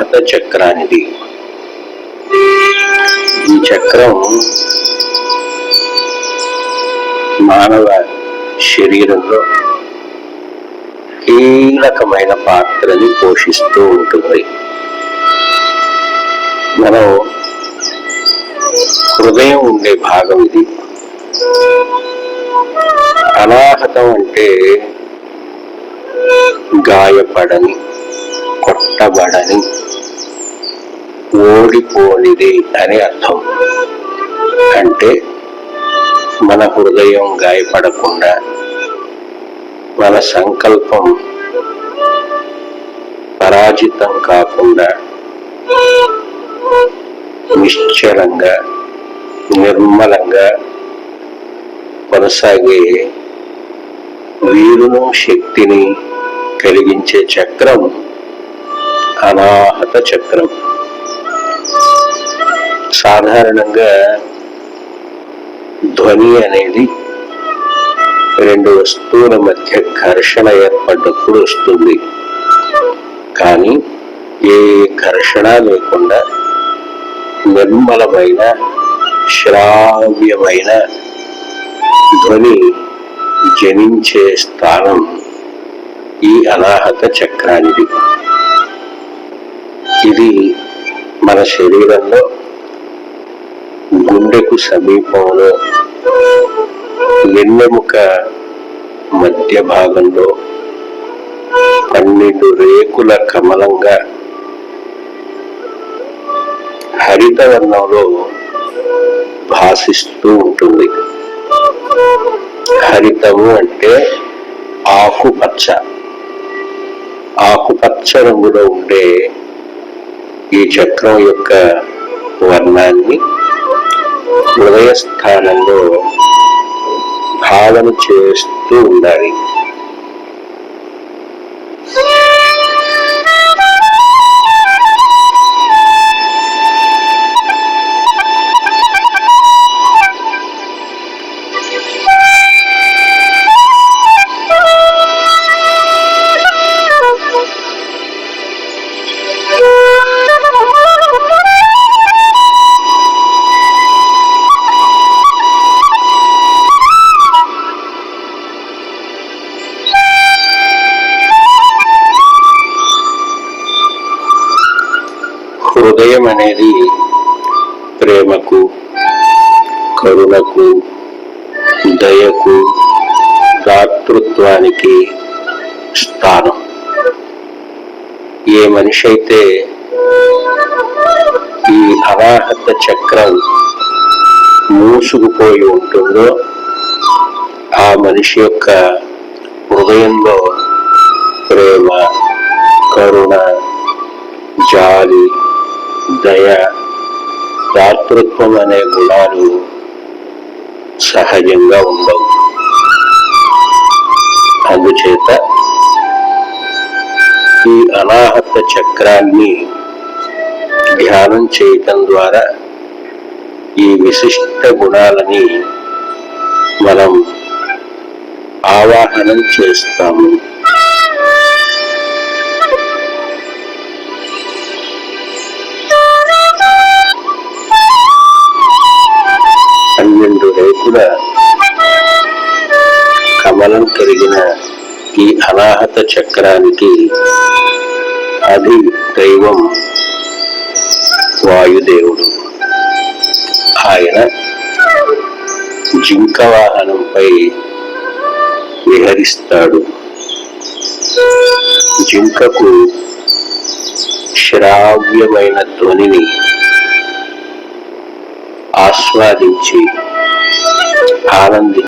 అనాహత చక్రానిది. ఈ చక్రం మానవ శరీరంలో కీలకమైన పాత్రని పోషిస్తూ ఉంటుంది. మనం హృదయం ఉండే భాగం ఇది. అనాహతం అంటే గాయపడని కొట్టబడని ఓడిపోనిది అని అర్థం. అంటే మన హృదయం గాయపడకుండా మన సంకల్పం పరాజితం కాకుండా నిశ్చలంగా నిర్మలంగా కొనసాగే వీరును శక్తిని కలిగించే చక్రం అనాహత చక్రం. సాధారణంగా ధ్వని అనేది రెండు వస్తువుల మధ్య ఘర్షణ ఏర్పడ్డప్పుడు వస్తుంది. కానీ ఏ ఘర్షణ లేకుండా నిర్మలమైన శ్రావ్యమైన ధ్వని జనించే స్థానం ఈ అనాహత చక్రానికి ఇది మన శరీరంలో గుండెకు సమీపంలో వెన్నెముక మధ్య భాగంలో పన్నెండు రేకుల కమలంగా హరితవర్ణంలో భాసిస్తూ ఉంటుంది. హరితము అంటే ఆకుపచ్చ. ఆకుపచ్చ రంగులో ఉండే ఈ చక్రం యొక్క వర్ణాన్ని హృదయ స్థానంలో భావన చేస్తూ ఉండాలి. హృదయం అనేది ప్రేమకు కరుణకు దయకు దాతృత్వానికి స్థానం. ఏ మనిషి అయితే ఈ అవాహత చక్రం మూసుకుపోయి ఉంటుందో ఆ మనిషి యొక్క హృదయంలో ప్రేమ కరుణ జాలి దాతృత్వం అనే గుణాలు సహజంగా ఉండవు. అందుచేత ఈ అనాహత చక్రాన్ని ధ్యానం చేయటం ద్వారా ఈ విశిష్ట గుణాలని మనం ఆవాహనం చేస్తాము. పన్నెండు కమలం కలిగిన ఈ అనాహత చక్రానికి అది దైవం వాయుదేవుడు. ఆయన జింక వాహనంపై విహరిస్తాడు. జింకకు శ్రావ్యమైన ధ్వనిని ఆస్వాదించి ஆனந்தி.